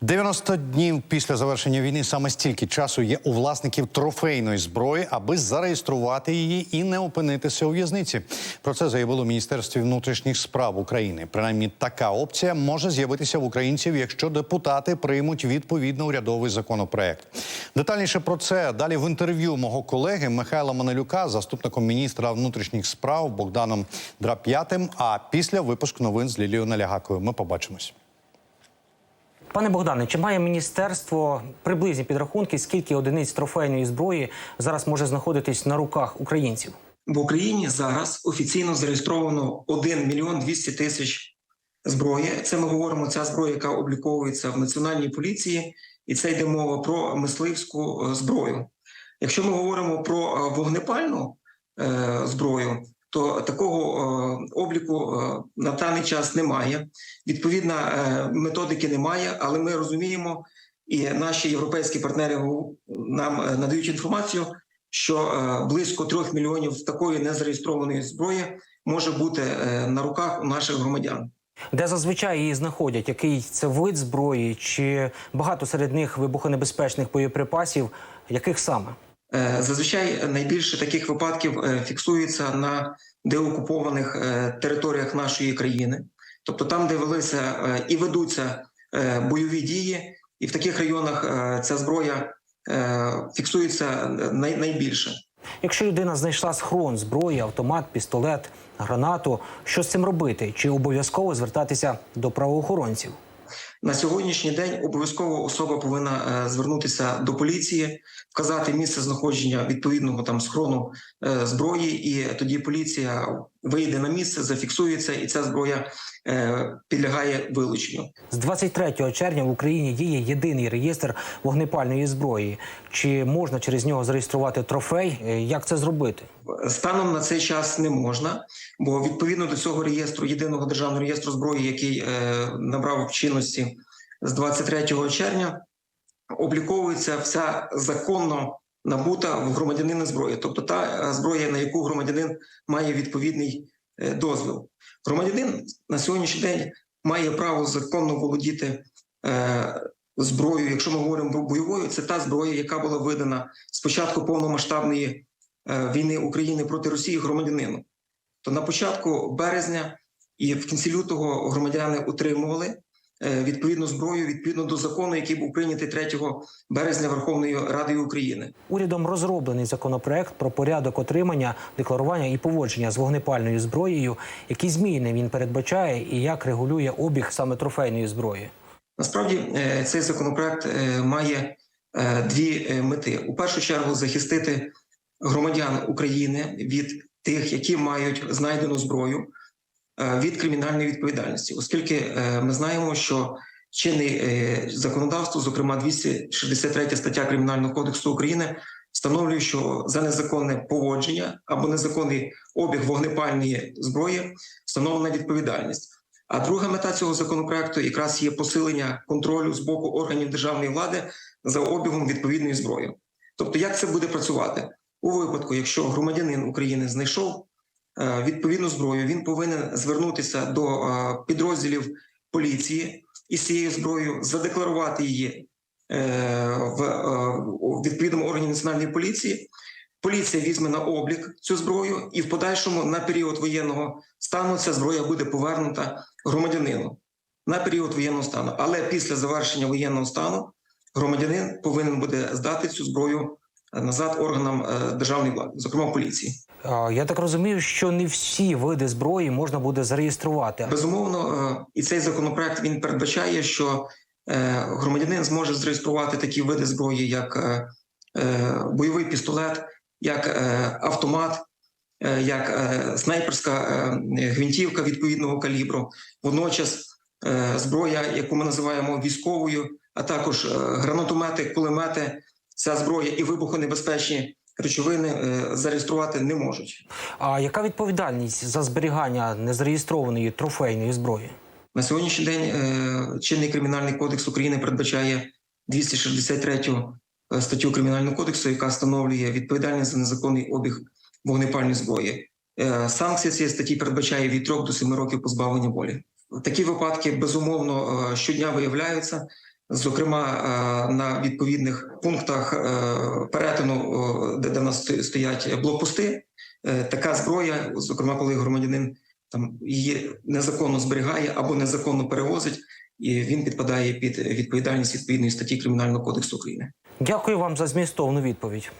90 днів після завершення війни саме стільки часу є у власників трофейної зброї, аби зареєструвати її і не опинитися у в'язниці. Про це заявило Міністерстві внутрішніх справ України. Принаймні, така опція може з'явитися в українців, якщо депутати приймуть відповідно урядовий законопроект. Детальніше про це далі в інтерв'ю мого колеги Михайла Манелюка, заступником міністра внутрішніх справ Богданом Драп'ятим. А після випуску новин з Лілією Налягакою. Ми побачимось. Пане Богдане, чи має міністерство приблизні підрахунки, скільки одиниць трофейної зброї зараз може знаходитись на руках українців? В Україні зараз офіційно зареєстровано 1 мільйон 200 тисяч зброї. Це ми говоримо ця зброя, яка обліковується в національній поліції, і це йде мова про мисливську е, зброю. Якщо ми говоримо про е, вогнепальну е, зброю, то такого е, обліку е, на даний час немає. Відповідно, е, методики немає, але ми розуміємо, і наші європейські партнери нам надають інформацію, що близько трьох мільйонів такої незареєстрованої зброї може бути на руках у наших громадян. Де зазвичай її знаходять? Який це вид зброї? Чи багато серед них вибухонебезпечних боєприпасів? Яких саме? Е, Зазвичай найбільше таких випадків е, фіксується на деокупованих е, територіях нашої країни, тобто там, де велися і ведуться бойові дії, і в таких районах ця зброя фіксується найбільше. Якщо людина знайшла схрон зброї, автомат, пістолет, гранату, що з цим робити? Чи обов'язково звертатися до правоохоронців? На сьогоднішній день обов'язково особа повинна е, звернутися до поліції, вказати місце знаходження відповідного там схрону е, зброї, і тоді поліція вийде на місце, зафіксується, і ця зброя е, підлягає вилученню. З 23 червня в Україні діє єдиний реєстр вогнепальної зброї. Чи можна через нього зареєструвати трофей? Е, Як це зробити? Станом на цей час не можна, бо відповідно до цього реєстру єдиного державного реєстру зброї, який е, набрав чинності з 23 червня, обліковується вся законно набута в громадянина зброя, тобто та е, зброя, на яку громадянин має відповідний е, дозвіл. Громадянин на сьогоднішній день має право законно володіти е, зброєю. Якщо ми говоримо про бойовою, це та зброя, яка була видана з початку повномасштабної війни України проти Росії громадянину. То на початку березня і в кінці лютого громадяни отримували е, відповідну зброю відповідно до закону, який був прийнятий 3 березня Верховною Радою України. Урядом розроблений законопроект про порядок отримання, декларування і поводження з вогнепальною зброєю. Які зміни він передбачає і як регулює обіг саме трофейної зброї? Насправді е, цей законопроект е, має е, дві е, мети: у першу чергу захистити громадян України від тих, які мають знайдену зброю е, від кримінальної відповідальності, оскільки е, ми знаємо, що чинне е, законодавство, зокрема 263 стаття Кримінального кодексу України, встановлює, що за незаконне поводження або незаконний обіг вогнепальної зброї встановлена відповідальність. А друга мета цього законопроекту якраз є посилення контролю з боку органів державної влади за обігом відповідної зброї. Тобто, як це буде працювати у випадку, якщо громадянин України знайшов е, відповідну зброю, він повинен звернутися до е, підрозділів поліції із цією зброєю, задекларувати її е, в е, відповідному органі національної поліції. Поліція візьме на облік цю зброю, і в подальшому на період воєнного стану ця зброя буде повернута громадянину на період воєнного стану. Але після завершення воєнного стану громадянин повинен буде здати цю зброю е, назад органам е, державної влади, зокрема поліції. Я так розумію, що не всі види зброї можна буде зареєструвати. Безумовно, е, і цей законопроект він передбачає, що е, громадянин зможе зареєструвати такі види зброї, як бойовий пістолет, як автомат, як снайперська гвинтівка відповідного калібру. Водночас зброя, яку ми називаємо військовою, а також гранатомети, кулемети, ця зброя і вибухонебезпечні речовини е, зареєструвати не можуть. А яка відповідальність за зберігання незареєстрованої трофейної зброї? На сьогоднішній день е, чинний кримінальний кодекс України передбачає 263 е, статтю кримінального кодексу, яка встановлює відповідальність за незаконний обіг вогнепальної зброї. Санкція цієї статті передбачає від 3 до 7 років позбавлення волі. Такі випадки безумовно щодня виявляються. Зокрема, е, на відповідних пунктах е, перетину, де, де в нас стоять блокпости, е, така зброя, зокрема, коли громадянин там її незаконно зберігає або незаконно перевозить, і він підпадає під відповідальність відповідної статті Кримінального кодексу України. Дякую вам за змістовну відповідь.